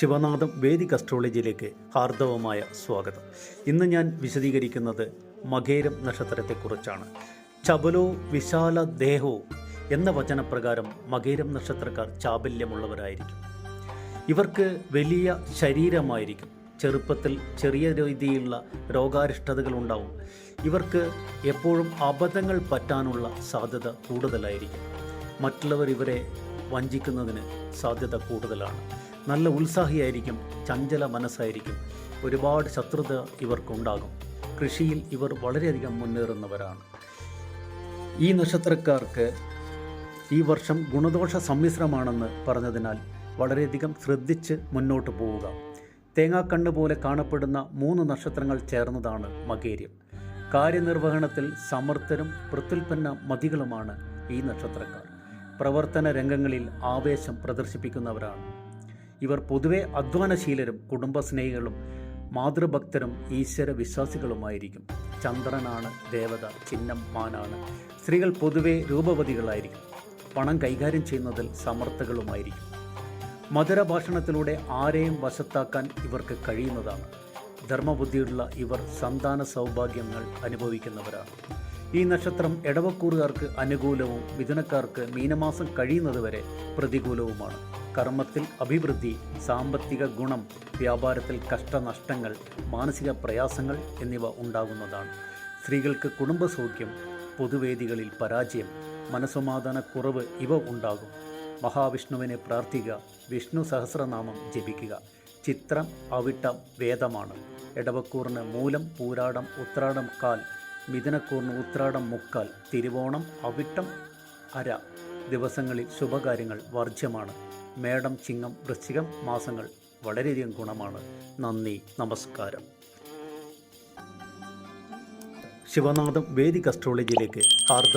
ശിവനാഥം Vedic അസ്ട്രോളജിയിലേക്ക് ഹാർദവമായ സ്വാഗതം. ഇന്ന് ഞാൻ വിശദീകരിക്കുന്നത് മകേരം നക്ഷത്രത്തെക്കുറിച്ചാണ്. ചബലോ വിശാല ദേഹോ എന്ന വചനപ്രകാരം മകേരം നക്ഷത്രക്കാർ ചാബല്യമുള്ളവരായിരിക്കും. ഇവർക്ക് വലിയ ശരീരമായിരിക്കും. ചെറുപ്പത്തിൽ ചെറിയ രീതിയിലുള്ള രോഗാരിഷ്ടതകൾ ഉണ്ടാവും. ഇവർക്ക് എപ്പോഴും അബദ്ധങ്ങൾ പറ്റാനുള്ള സാധ്യത കൂടുതലായിരിക്കും. മറ്റുള്ളവർ ഇവരെ വഞ്ചിക്കുന്നതിന് സാധ്യത കൂടുതലാണ്. നല്ല ഉത്സാഹിയായിരിക്കും ചഞ്ചല മനസ്സായിരിക്കും. ഒരുപാട് ശത്രുത ഇവർക്കുണ്ടാകും. കൃഷിയിൽ ഇവർ വളരെയധികം മുന്നേറുന്നവരാണ്. ഈ നക്ഷത്രക്കാർക്ക് ഈ വർഷം ഗുണദോഷ സമ്മിശ്രമാണെന്ന് പറഞ്ഞതിനാൽ വളരെയധികം ശ്രദ്ധിച്ച് മുന്നോട്ട് പോവുക. തേങ്ങാക്കണ്ണ് പോലെ കാണപ്പെടുന്ന മൂന്ന് നക്ഷത്രങ്ങൾ ചേർന്നതാണ് മകേര്യം. കാര്യനിർവഹണത്തിൽ സമർത്ഥരും പ്രത്യുൽപ്പന്ന മതികളുമാണ് ഈ നക്ഷത്രക്കാർ. പ്രവർത്തന രംഗങ്ങളിൽ ആവേശം പ്രദർശിപ്പിക്കുന്നവരാണ്. ഇവർ പൊതുവെ അധ്വാനശീലരും കുടുംബസ്നേഹികളും മാതൃഭക്തരും ഈശ്വര വിശ്വാസികളുമായിരിക്കും ചന്ദ്രനാണ് ദേവത ചിഹ്നം മാനാണ്. സ്ത്രീകൾ പൊതുവെ രൂപവതികളായിരിക്കും. പണം കൈകാര്യം ചെയ്യുന്നതിൽ സമർത്ഥകളുമായിരിക്കും. മധുരഭാഷണത്തിലൂടെ ആരെയും വശത്താക്കാൻ ഇവർക്ക് കഴിയുന്നതാണ്. ധർമ്മബുദ്ധിയുള്ള ഇവർ സന്താന സൗഭാഗ്യങ്ങൾ അനുഭവിക്കുന്നവരാണ്. ഈ നക്ഷത്രം എടവക്കൂറുകാർക്ക് അനുകൂലവും മിഥുനക്കാർക്ക് മീനമാസം കഴിയുന്നതുവരെ പ്രതികൂലവുമാണ്. കർമ്മത്തിൽ അഭിവൃദ്ധി സാമ്പത്തിക ഗുണം വ്യാപാരത്തിൽ കഷ്ടനഷ്ടങ്ങൾ മാനസിക പ്രയാസങ്ങൾ എന്നിവ ഉണ്ടാകുന്നതാണ്. സ്ത്രീകൾക്ക് കുടുംബസൗഖ്യം പൊതുവേദികളിൽ പരാജയം മനസ്സമാധാനക്കുറവ് ഇവ ഉണ്ടാകും. മഹാവിഷ്ണുവിനെ പ്രാർത്ഥിക്കുക വിഷ്ണു സഹസ്രനാമം ജപിക്കുക ചിത്രം അവിട്ടം വേദമാണ്. എടവക്കൂറിന് മൂലം പൂരാടം ഉത്രാടം കാൽ മിഥുനക്കൂറിന് ഉത്രാടം മുക്കാൽ തിരുവോണം അവിട്ടം അര ദിവസങ്ങളിൽ ശുഭകാര്യങ്ങൾ വർജ്യമാണ്. മേടം ചിങ്ങം വൃശ്ചികം മാസങ്ങൾ വളരെയധികം ഗുണമാണ്. നന്ദി നമസ്കാരം. ശിവനാഥം വേദിക് അസ്ട്രോളജിയിലേക്ക് ഹാർദ